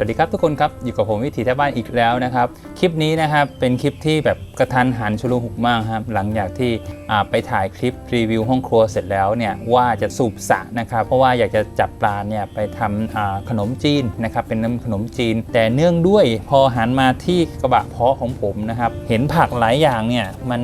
วัสดีครับทุกคนครับอยู่กับผมวิถีแท้บ้านอีกแล้วนะครับ คลิปนี้นะครับเป็นคลิปที่แบบกระทันหันชุลหุกมากครับหลังจากที่ไปถ่ายคลิปรีวิวห้องครัวเสร็จแล้วเนี่ยว่าจะสูบสะนะครับ เพราะว่าอยากจะจับปลาเนี่ยไปทำขนมจีนนะครับเป็นน้ำขนมจีน แต่เนื่องด้วยพอหันมาที่กระบะเพาะของผมนะครับ เห็นผักหลายอย่างเนี่ยมัน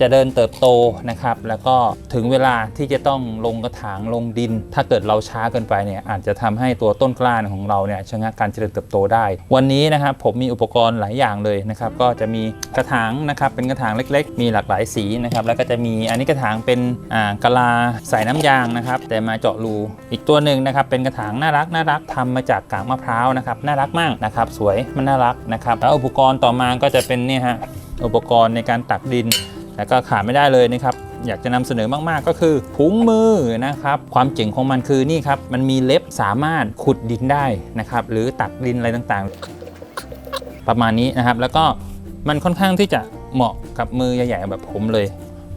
จะเดินเติบโตนะครับ แล้วก็ถึงเวลาที่จะต้องลงกระถางลงดิน ถ้าเกิดเราช้าเกินไปเนี่ยอาจจะทำให้ตัวต้นกล้าของเราเนี่ยชะงักการเจริญเติบโตได้ วันนี้นะครับผมมีอุปกรณ์หลายอย่างเลยนะครับก็จะมีกระถางนะครับเป็นกระถางเล็ก ๆ มีหลากหลายสีนะครับแล้วก็จะมีอันนี้กระถางเป็นอ่ากะลาใส่น้ำยางนะครับแต่มาเจาะรูอีกตัวหนึ่งนะครับเป็นกระถางน่ารักน่ารักทำมาจากกากมะพร้าวนะครับน่ารักมากนะครับสวยมันน่ารักนะครับแล้วอุปกรณ์ต่อมาก็จะเป็นเนี่ยฮะอุปกรณ์ในการตักดินแล้วก็ขาดไม่ได้เลยนะครับ อยากจะนำเสนอมากๆ ก็คือถุงมือนะครับ ความเจ๋งของมันคือนี่ครับ มันมีเล็บสามารถขุดดินได้นะครับ หรือตักดินอะไรต่างๆ ประมาณนี้นะครับ แล้วก็มันค่อนข้างที่จะเหมาะกับมือใหญ่ๆแบบผมเลย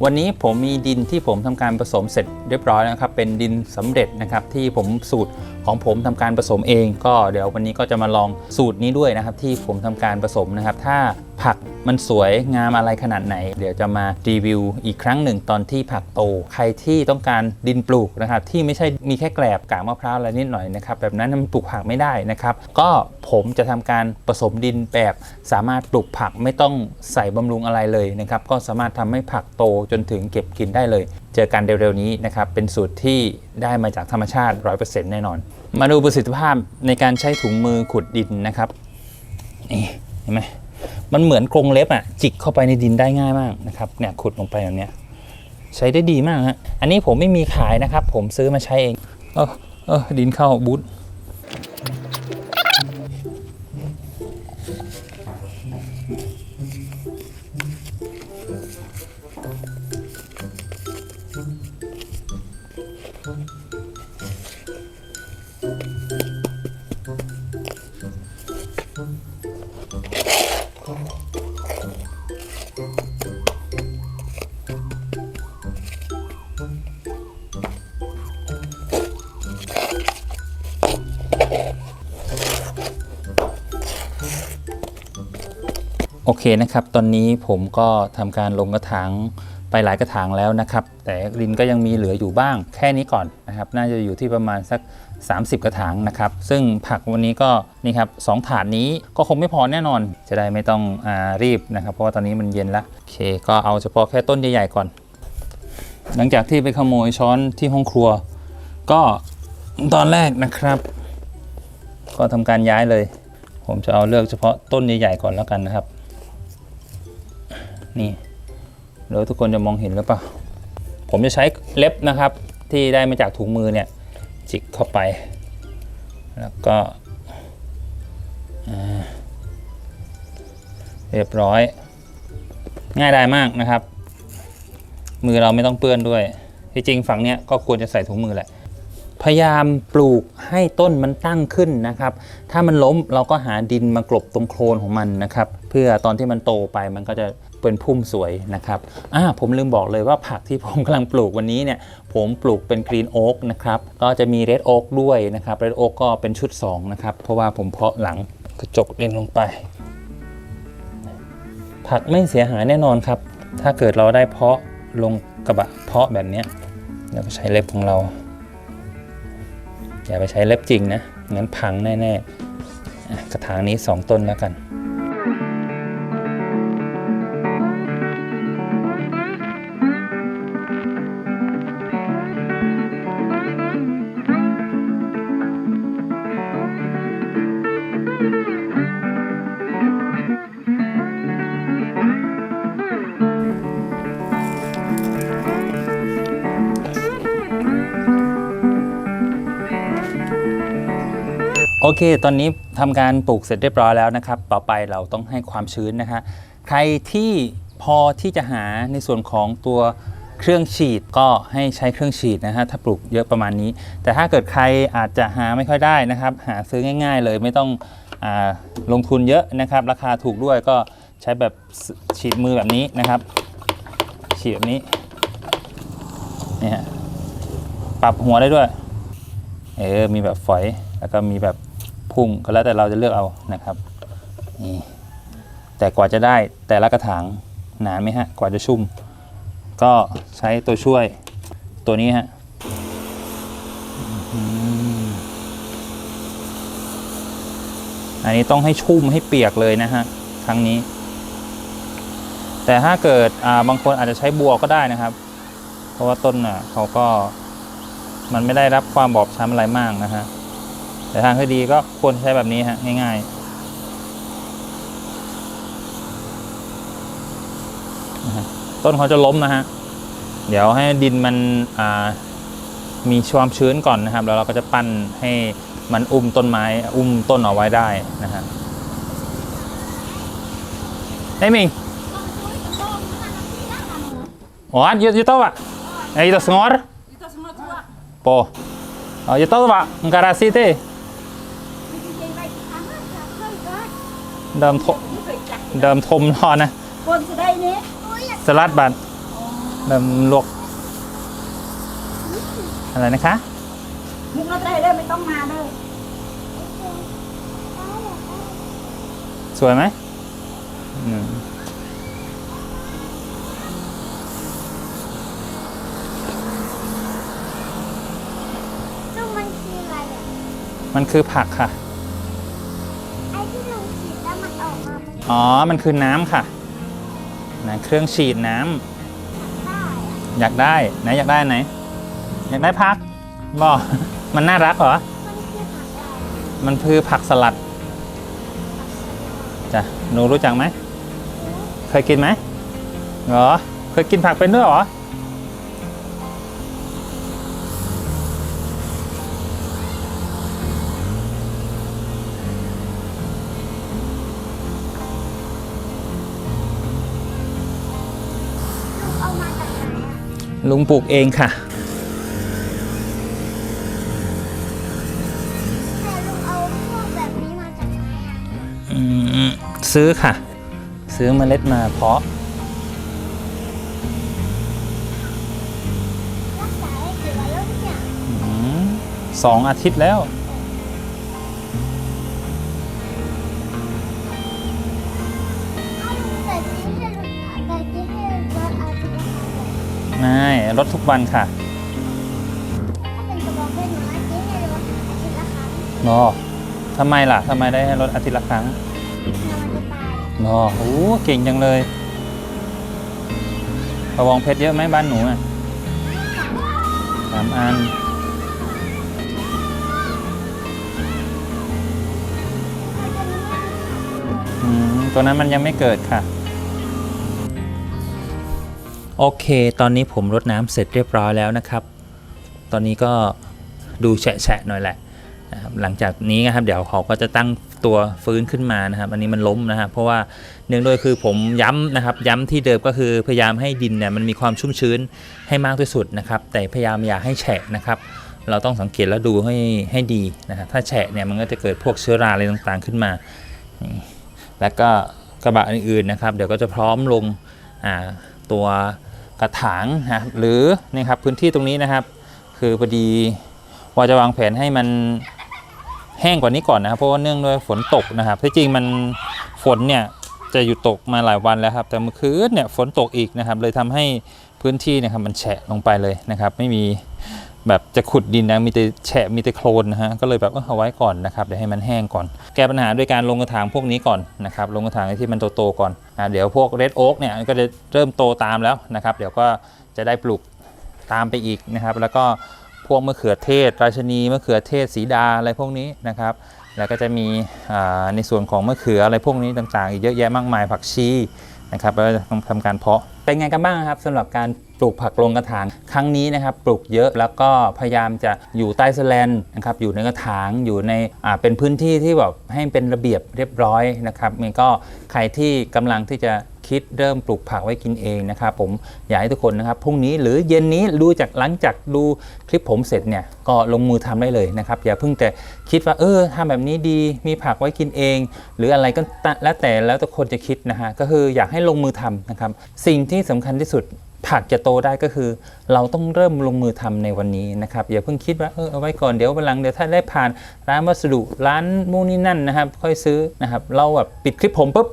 วันนี้ผมมีดินที่ผมทำการผสมเสร็จเรียบร้อยนะครับ เป็นดินสำเร็จนะครับ ที่ผมสูตรของผมทำการผสมเอง ก็เดี๋ยววันนี้ก็จะมาลองสูตรนี้ด้วยนะครับ ที่ผมทำการผสมนะครับ ถ้า ผักมันสวยงามอะไรขนาดไหน เดี๋ยวจะมารีวิวอีกครั้งหนึ่งตอนที่ผักโต ใครที่ต้องการดินปลูกนะครับที่ไม่ใช่มีแค่แกลบกากมะพร้าวอะไรนิดหน่อยนะครับแบบนั้นมันปลูกผักไม่ได้นะครับ ก็ผมจะทำการผสมดินแบบสามารถปลูกผักไม่ต้องใส่บำรุงอะไรเลยนะครับก็สามารถทำให้ผักโตจนถึงเก็บกินได้เลย เจอกันเร็วๆนี้นะครับเป็นสูตรที่ได้มาจากธรรมชาติ 100%แน่นอน มาดูประสิทธิภาพในการใช้ถุงมือขุดดินนะครับนี่เห็นไหม มันเหมือนกรงเล็บอะจิกเข้าไปในดินได้ง่ายมากนะครับเนี่ยขุดลงไปแบบเนี้ยใช้ได้ดีมากฮะอันนี้ผมไม่มีขายนะครับ ผมซื้อมาใช้เองเออเออดินเข้าบูธ โอเคนะครับ ตอนนี้ผมก็ทำการลงกระถางไปหลายกระถางแล้วนะครับ แต่ดินก็ยังมีเหลืออยู่บ้างแค่นี้ก่อนนะครับ น่าจะอยู่ที่ประมาณสัก 30 กระถางนะครับ ซึ่งผักวันนี้ก็นี่ครับสองถาดนี้ก็คงไม่พอแน่นอน จะได้ไม่ต้องอรีบนะครับ เพราะว่าตอนนี้มันเย็นละโอเค ก็เอาเฉพาะแค่ต้นใหญ่ๆก่อน หลังจากที่ไปขโมยช้อนที่ห้องครัว ก็ตอนแรกนะครับ ก็ทำการย้ายเลย ผมจะเอาเลือกเฉพาะต้นใหญ่ๆก่อนแล้วกันนะครับ นี่แล้วทุกคนจะมองเห็นหรือเปล่าผมจะใช้เล็บนะครับที่ได้มาจากถุงมือเนี่ยจิกเข้าไป แล้วก็เรียบร้อย ง่ายดายมากนะครับ มือเราไม่ต้องเปื้อนด้วย ที่จริงฝั่งเนี้ยก็ควรจะใส่ถุงมือแหละพยายามปลูกให้ต้นมันตั้งขึ้นนะครับ ถ้ามันล้มเราก็หาดินมากลบตรงโคลนของมันนะครับ เพื่อตอนที่มันโตไปมันก็จะ เป็นพุ่มสวยนะครับอ่าผมลืมบอกเลยว่าผักที่ผมกำลังปลูกวันนี้เนี่ยผมปลูกเป็นกรีนโอ๊กนะครับก็จะมีเรดโอ๊กด้วยนะครับเรดโอ๊กก็เป็นชุด2นะครับเพราะว่าผมเพาะหลังกระจกเลนลงไป ผักไม่เสียหายแน่นอนครับ ถ้าเกิดเราได้เพาะลงกระบะเพาะแบบนี้แล้วก็ใช้เล็บของเรา อย่าไปใช้เล็บจริงนะงั้นพังแน่ๆกระถางนี้ 2 ต้นแล้วกัน โอเค ตอนนี้ทำการปลูกเสร็จเรียบร้อยแล้วนะครับ ต่อไปเราต้องให้ความชื้นนะฮะ ใครที่พอที่จะหาในส่วนของตัวเครื่องฉีดก็ให้ใช้เครื่องฉีดนะฮะ ถ้าปลูกเยอะประมาณนี้ แต่ถ้าเกิดใครอาจจะหาไม่ค่อยได้นะครับ หาซื้อง่าย ๆ เลยไม่ต้องอลงทุนเยอะนะครับ ราคาถูกด้วยก็ใช้แบบฉีดมือแบบนี้นะครับ ฉีดแบบนี้นี่ฮะปรับหัวได้ด้วย เออ มีแบบฝอย แล้วก็มีแบบ พุ่งก็แล้วแต่เราจะเลือกเอานะครับนี่แต่กว่าจะได้แต่ละกระถางนานไหมฮะกว่าจะชุ่ม ก็ใช้ตัวช่วยตัวนี้ฮะอันนี้ต้องให้ชุ่มให้เปียกเลยนะฮะครั้งนี้ แต่ถ้าเกิดบางคนอาจจะใช้บัวก็ได้นะครับ เพราะว่าต้นน่ะเขาก็มันไม่ได้รับความบอบช้ำอะไรมากนะฮะ แต่ทางที่ดีก็ควรใช้แบบนี้ฮะง่ายๆนะฮะต้นเขาจะล้มนะฮะ เดี๋ยวให้ดินมันอ่ามีความชื้นก่อนนะครับ แล้วเราก็จะปั้นให้มันอุ้มต้นไม้ อุ้มต้นเอาไว้ได้นะฮะไอ้ยมิง Wan, you, you tahu pak? Eh, itu sengor? Kita semua tua. Po. Oh, you tahu pak? Ngkarasi teh. Dalam to, dalam thom ทอนะ Pun sedai ni. สลัดบัตรเริ่มลวกอะไรนะคะ Mung nó đây đây, mày tông mà đây. สวยไหมอืมซึ่งมันคืออะไรอะมันคือผักค่ะ อ๋อ มันคือน้ำค่ะนะเครื่องฉีดน้ำได้อะอยากได้ไหนอยากได้ไหน อยากได้ผักบอมันน่ารักเหรอมันคือผักอะไรมันคือผักสลัดจ้ะหนูรู้จักไหม เคยกินไหมเหรอ เคยกินผักเป็นด้วยเหรอ เอามาจากไหนอะลุงปลูกเองค่ะ แต่ลุงเอาพวกแบบนี้มาจากไหนอะอืมซื้อค่ะ ซื้อเมล็ดมาเพาะ รักษาได้กี่วันแล้วเนี่ยอืมสองอาทิตย์แล้ว ไม่ลดทุกวันค่ะถ้าเป็นกระบอกเพชรหนูอาทิตย์ให้รถอาทิตย์ละครั้งรอทำไมล่ะทำไมได้ให้ลดอาทิตย์ละครั้งแล้วมันจะตายรอโอ้เก่งจังเลยกระบองเพชรเยอะไหมบ้านหนูอะสามอันอืมตัวนั้นมันยังไม่เกิดค่ะ โอเค ตอนนี้ผมรดน้ำเสร็จเรียบร้อยแล้วนะครับ ตอนนี้ก็ดูแฉะๆหน่อยแหละนะครับหลังจากนี้นะครับเดี๋ยวเขาก็จะตั้งตัวฟื้นขึ้นมานะครับ อันนี้มันล้มนะครับ เพราะว่าเนื่องด้วยคือผมย้ำนะครับ ย้ำที่เดิมก็คือพยายามให้ดินเนี่ยมันมีความชุ่มชื้นให้มากที่สุดนะครับ แต่พยายามอย่าให้แฉะนะครับ เราต้องสังเกตและดูให้ให้ดีนะครับ ถ้าแฉะเนี่ยมันก็จะเกิดพวกเชื้อราอะไรต่างๆขึ้นมา แล้วก็กระบะอื่นๆนะครับ เดี๋ยวก็จะพร้อมลงตัว กระถางนะหรือนะครับพื้นที่ตรงนี้นะครับ คือพอดีว่าจะวางแผนให้มันแห้งกว่านี้ก่อนนะครับเพราะว่าเนื่องด้วยฝนตกนะครับที่จริงมันฝนเนี่ยจะหยุดตกมาหลายวันแล้วครับ แต่เมื่อคืนเนี่ยฝนตกอีกนะครับ เลยทำให้พื้นที่เนะครับมันแฉะลงไปเลยนะครับ ไม่มี แบบจะขุดดินนะมีแต่แฉะมีแต่โคลนนะฮะก็เลยแบบเอาไว้ก่อนนะครับเดี๋ยวให้มันแห้งก่อน แก้ปัญหาด้วยการลงกระถางพวกนี้ก่อนนะครับลงกระถางที่มันโตๆก่อนอ่าเดี๋ยวพวกเรดโอ๊กเนี่ยก็จะเริ่มโตตามแล้วนะครับ เดี๋ยวก็จะได้ปลูกตามไปอีกนะครับ แล้วก็พวกมะเขือเทศ ราชนีมะเขือเทศสีดาอะไรพวกนี้นะครับ แล้วก็จะมีอ่าในส่วนของมะเขืออะไรพวกนี้ต่างๆ อีกเยอะแยะมากมายผักชีนะครับแล้วจะทำการเพาะเป็นไงกันบ้างครับสำหรับการ ปลูกผักลงกระถาง ครั้งนี้นะครับปลูกเยอะแล้วก็พยายามจะอยู่ใต้สแลนนะครับอยู่ในกระถางอยู่ในอ่าเป็นพื้นที่ที่แบบให้เป็นระเบียบเรียบร้อยนะครับมันก็ใครที่กำลังที่จะคิดเริ่มปลูกผักไว้กินเองนะครับผมอยากให้ทุกคนนะครับพรุ่งนี้หรือเย็นนี้ดูจากหลังจากดูคลิปผมเสร็จเนี่ยก็ลงมือทำได้เลยนะครับอย่าเพิ่งแต่คิดว่าเออทำแบบนี้ดีมีผักไว้กินเอง หรืออะไรก็แล้วแต่แล้วแต่คนจะคิดนะฮะก็คืออยากให้ลงมือทำนะครับสิ่งที่สำคัญที่สุด ผักจะโตได้ก็คือ เราต้องเริ่มลงมือทำในวันนี้นะครับอย่าเพิ่งคิดว่าเออเอาไว้ก่อนเดี๋ยววันหลังเดี๋ยวถ้าได้ผ่านร้านวัสดุร้านมูนี่นั่นนะครับ ค่อยซื้อนะครับ เราแบบปิดคลิปผมปุ๊บ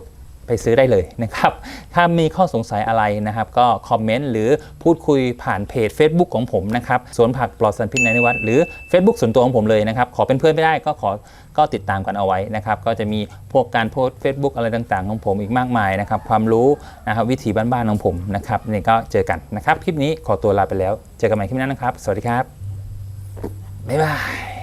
ไปซื้อได้เลยนะครับ ถ้ามีข้อสงสัยอะไรนะครับ ก็คอมเมนต์หรือพูดคุยผ่านเพจ Facebook ของผมนะครับสวนผักปลอดสารพิษในนิวัฒน์หรือ Facebook ส่วนตัวของผมเลยนะครับ ขอเป็นเพื่อนไม่ได้ก็ขอก็ติดตามกันเอาไว้นะครับ ก็จะมีพวกการโพสต์ Facebook อะไรต่างๆ ของผมอีกมากมายนะครับ ความรู้นะครับวิถีบ้านๆของผมนะครับนี่ก็เจอกันนะครับ คลิปนี้ขอตัวลาไปแล้ว เจอกันใหม่คลิปหน้านะครับ สวัสดีครับบ๊ายบาย